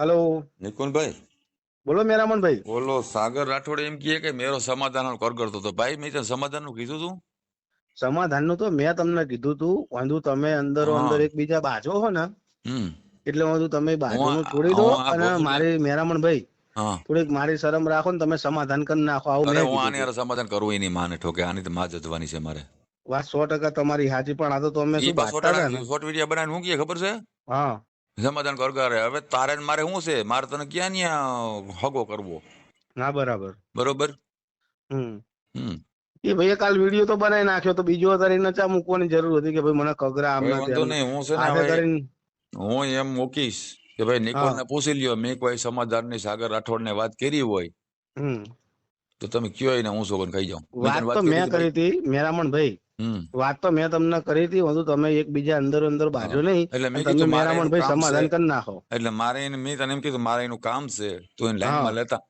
Hello. નિકુંજભાઈ બોલો મેરામણભાઈ બોલો સાગર રાઠોડ એમ કહે કે મેરો સમાધાન કર કરતો તો ભાઈ મેં સમાધાનનું કીધું તું? સમાધાનનું તો મેં તમને કીધું તું વાંધું તમે અંદર. અંદર એકબીજા બાજો હો ને એટલે વાંધું તમે બાજુનું છોડી દો અને મારી મેરામણભાઈ ભાઈ થોડીક મારી શરમ રાખો ને તમે સમાધાન કરી નાખો આવું મેં હું આને આની સમાધાન કરવું એની માને ઠોકે આની તો માં જવાની છે મારે. વાત સો ટકા તમારી હાજી પણ આ તો અમે શું ને? શોર્ટ વીડિયો બનાવીને હું કહે ખબર છે? હા. સમાધાન કર કરે હવે તારે ને મારે શું છે? મારે તને ક્યાં ન્યા હગો કરવો? ના બરાબર. બરોબર? હમ. એ ભાઈ કાલ વીડિયો તો બનાવી નાખ્યો તો બીજો અત્યારે નચા મૂકવાની જરૂર હતી કે ભાઈ મને કગરા આમ વાંધો નહીં હું છે ને હું એમ મૂકીશ કે ભાઈ નિકોલ ને પૂછી લ્યો મેં કોઈ સમાધાનની સાગર રાઠોડ ને વાત કરી હોય. તો તમે કયો એને હું સોગન ખાઈ જાઉં વાત તો મેં કરી હતી મેરામણ ભાઈ વાત તો મેં તમને કરી હતી વધુ તમે એકબીજા અંદર અંદર બાજો નહીં. એટલે મેં કીધું મારે મેરામણ ભાઈ સમાધાન. કરી નાખો. એટલે મારે એને મેં તને એમ કીધું મારે એનું કામ છે. તું એને લાઈનમાં લેતા.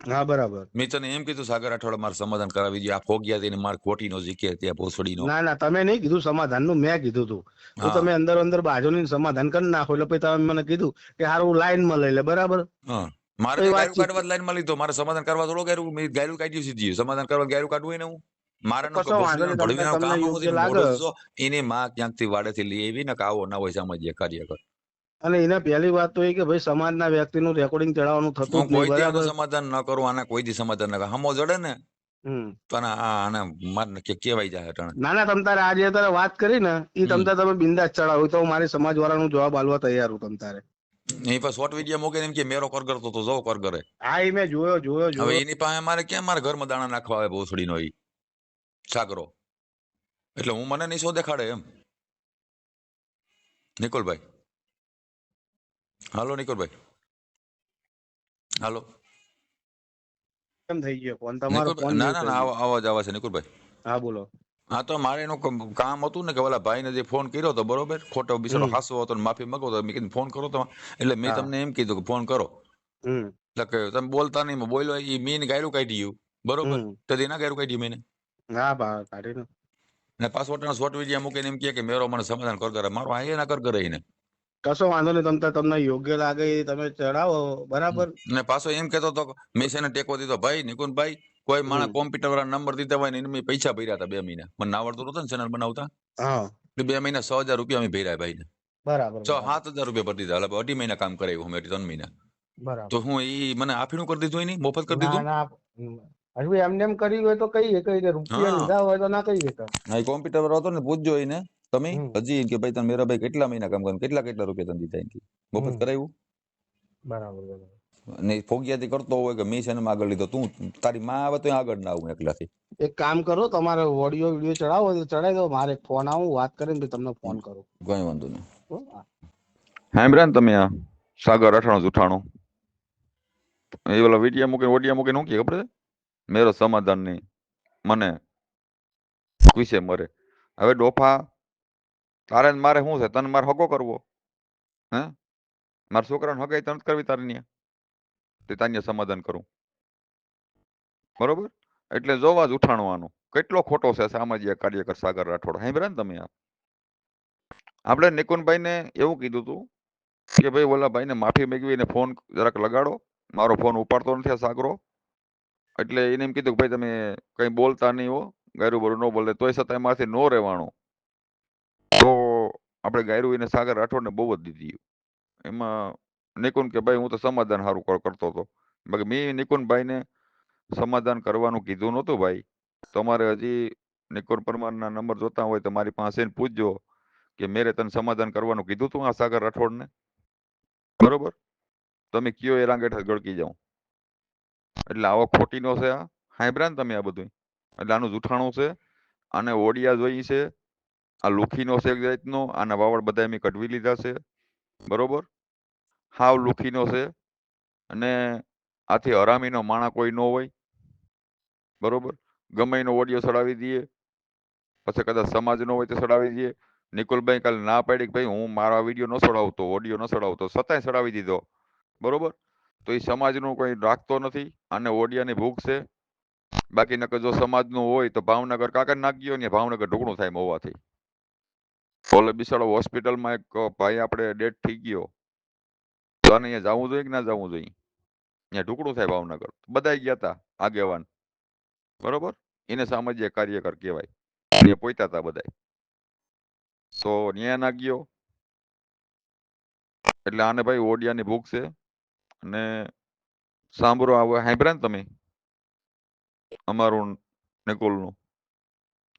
હા બરાબર. મેં તને એમ કીધું સાગર અઠવાડિયા મારે સમાધાન કરાવી દે. આ ફોગિયા તેને માર ખોટી નો જીકે ત્યાં ભોસડીનો. ના ના તમે નહીં કીધું સમાધાનનું મેં કીધું તું. તો તમે અંદર અંદર બાજુ ની સમાધાન કરી નાખો. એટલે પછી તમે મને કીધું કે હારું લાઈનમાં લઈ લે બરાબર? હા. મારે ગાયરું કાઢવા લાઈનમાં લીધો. મારે સમાધાન કરવા થોડો ગાયરું મેં ગાયરું કાઢ્યું સીધી સમાધાન કરવા ગાયરું કાઢવું એને હું? નો એની માં ક્યાંકથી વાડેથી લઈ આવી ને કાવો ના હોય સામાજિક કાર્ય કર. અને એના પહેલી વાત તો એ કે ભાઈ સમાજના વ્યક્તિનું રેકોર્ડિંગ ચડાવવાનું થતું કોઈ દી આનું સમાધાન ન કરું આના કોઈ દી સમાધાન ન કરું. હમો જડે ને આના કે કેવાય જાય ના ના તમ તારે આજે તારે વાત કરી ને એ તમ તારે તમે બિંદાસ ચડાવો. તો હું મારી સમાજ વાળાનું જવાબ આલવા તૈયાર હું તમ તારે. એ પર શોર્ટ વીડિયો મૂકે એમ કે મેરો કર કરતો તો જો કર કરે. હા એ મેં જોયો જોયો હવે એની પાસે મારે કેમ મારે ઘરમાં દાણા નાખવા આવે ભોસડીનો ઈ? સાગરો એટલે હું મને નહીં શો દેખાડે એમ. નિકોલભાઈ. હાલો નિકોલભાઈ. હાલો. કેમ થઈ ગયો ફોન તમારો ફોન ના ના અવાજ આવે છે નિકોલભાઈ. હા બોલો. હા તો મારે એનું કામ હતું ને કે ઓલા ભાઈને જે ફોન કર્યો તો બરોબર? ખોટો બિચારો હમ. હાસો હતો ને માફી માંગો તો મેં કીધું ફોન કરો તો એટલે મેં તમને એમ કીધું કે ફોન કરો. એટલે કે તમે બોલતા નહીં બોલ્યો એ મીન ગાયરું કાઢી ગયું બરોબર તો એના ગાયરું કાઢી મેં હા બા કાઢીને ને. પાસપોર્ટ શોર્ટ વીડિયો મૂકીને એમ કે મેરો મને સમાધાન કર કરે. મારો આયે એના કર કરે એને. કશો વાંધો નહીં તમને તમને યોગ્ય લાગે એ તમે ચડાવો બરાબર? ને પાછો એમ કેતો તો મેં છે ને ટેકો દીધો. ભાઈ નિકુનભાઈ કોઈ માણસ કોમ્પ્યુટર વાળા નંબર દીધા હોય ને એને મેં પૈસા ભર્યા હતા બે મહિના. મને ના આવડતું નતું ને ચેનલ બનાવતા. હા. એટલે બે મહિના છ હજાર રૂપિયા અમે ભર્યા ભાઈને. બરાબર છ સાત હજાર રૂપિયા ભરી દીધા. એટલે અઢી મહિના કામ કરાવ્યું અમે ત્રણ મહિના. બરાબર. તો હું ઈ મને આફીણું કરી દીધું એની? મફત કરી ના દીધું? ના. હજુ એમને એમ કર્યું હોય તો કહીએ કઈ રીતે રૂપિયા લીધા હોય તો ના કહીએ તો. હા એ કોમ્પ્યુટર પર હતો ને પૂછજો એને. તમે હજી કે ભાઈ તમે મેરા ભાઈ કેટલા મહિના કામ કર્યું કેટલા કેટલા રૂપિયા તમે દીધા એનથી મોફત. કરાવ્યું બરાબર બરાબર. ને ફોગિયાથી કરતો હોય કે મેં છે ને આગળ લીધો. તું તારી માં આવે તો આગળ ના આવું એકલાથી. એક કામ કરો તમારે ઓડિયો વિડિયો ચડાવો હોય તો ચડાવી દો. મારે ફોન આવું વાત કરીને તમને ફોન કરું. કઈ વાંધો નહીં. હો? હા. ઇમરાન ને તમે આ સાગર અઠાણું જુઠાણું એ ઓલા વિડીયા મૂકીને ઓડિયા મૂકીને શું કહે ખબર છે? મેરો સમાધાન નહીં મને વિશે મરે. હવે ડોફા, તારે મારે શું છે? તને મારે હગો કરવો? હે? મારા છોકરાને હગાઈ તને કરવી તારે તે તાન્ય સમાધાન કરું. બરોબર? એટલે જોવા જ ઉઠાણવાનું. કેટલો ખોટો છે સામાજિક કાર્યકર સાગર રાઠોડ. સાંભળે ને તમે આ? આપણે નિકુનભાઈને એવું કીધું હતું કે, ભાઈ ઓલા ભાઈને માફી મેગવીને ફોન જરાક લગાડો. મારો ફોન ઉપાડતો નથી આ સાગરો. એટલે એને એમ કીધું કે, ભાઈ, તમે કઈ બોલતા નહીં હો, ગાયરું બરું ન બોલે તોય છતાં એમાંથી નો રહેવાનું. તો આપણે ગાયરું એને સાગર રાઠોડને બહુ જ દીધી. એમાં નિકુન કે, ભાઈ, હું તો સમાધાન સારું કરતો હતો. બાકી મેં નિકુનભાઈને સમાધાન કરવાનું કીધું નહોતું, ભાઈ. તમારે હજી નિકુન પરમારના નંબર જોતા હોય તો મારી પાસે પૂછજો કે, મેરે તને સમાધાન કરવાનું કીધું તું આ સાગર રાઠોડને? બરોબર? તમે કયો એ રાંગેઠા ગળકી જાઉં એટલે આવો ખોટીનો છે આ હાઈબ્રાન તમે આ બધું એટલે આનું જૂઠાણું છે આને ઓડિયા જોઈ છે, આ લુખીનો છે એક જાતનો, આના વાવડ બધા એમ કઢવી લીધા છે, બરોબર? હાવ લુખીનો છે, અને આથી હરામીનો માણા કોઈ ન હોય, બરોબર? ગમે એનો ઓડિયો ચડાવી દઈએ, પછી કદાચ સમાજનો હોય તો ચડાવી દઈએ. નિકુલભાઈ કાલે ના પાડી કે ભાઈ હું મારા વીડિયો ન સડાવતો ઓડિયો ન સડાવતો છતાંય ચડાવી દીધો, બરોબર? તો એ સમાજનું કોઈ રાખતો નથી અને ઓડિયાની ભૂખ છે. બાકી નકર જો સમાજનું હોય તો ભાવનગર કાકા નાખ્યો ને ભાવનગર ઢોકણું થાય હોવાથી. ઓલે બિસાડો હોસ્પિટલમાં એક ભાઈ આપણે ડેટ થઈ ગયો. તો આને અહીંયા જવું જોઈએ કે ના જવું જોઈએ? અહીંયા ઢુકડું થાય ભાવનગર. બધા ગયા હતા આગેવાન. બરોબર? એને સામાજિક કાર્યકર કહેવાય. એ પોતા હતા બધા તો ન્યાય ના ગયો એટલે આને ભાઈ ઓડિયાની ભૂખ છે. અને સાંભળો આવે સાંભળ્યા તમે? અમારું નિકોલનું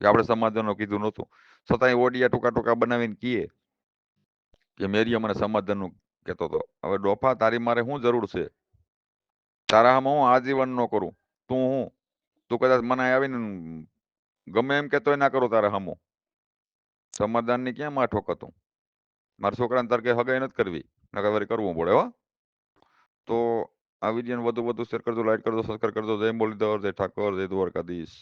કે આપણે સમાધાનનું કીધું નહોતું. છતાંય ઓડિયા ટૂંકા ટૂંકા બનાવીને કીએ કે મેરી મને સમાધાનનું કહેતો હતો. હવે ડોફા, તારી મારે શું જરૂર છે? તારા હામાં હું આજીવન નો કરું. તું હું? તું કદાચ મને આવીને ગમે એમ કહેતો ના કરો તારા હમો. સમાધાનની ક્યાં માં ઠોક હતું? મારા છોકરાને તરકે હગાઈ નથી કરવી. નકર કરવું પડે હો. તો આ વિડીયોને વધુ વધુ શેર કરજો, લાઈક કરજો સબસ્ક્રાઈબ કરજો. જય મુરલીધર, જય ઠાકોર, જય દ્વારકાધીશ.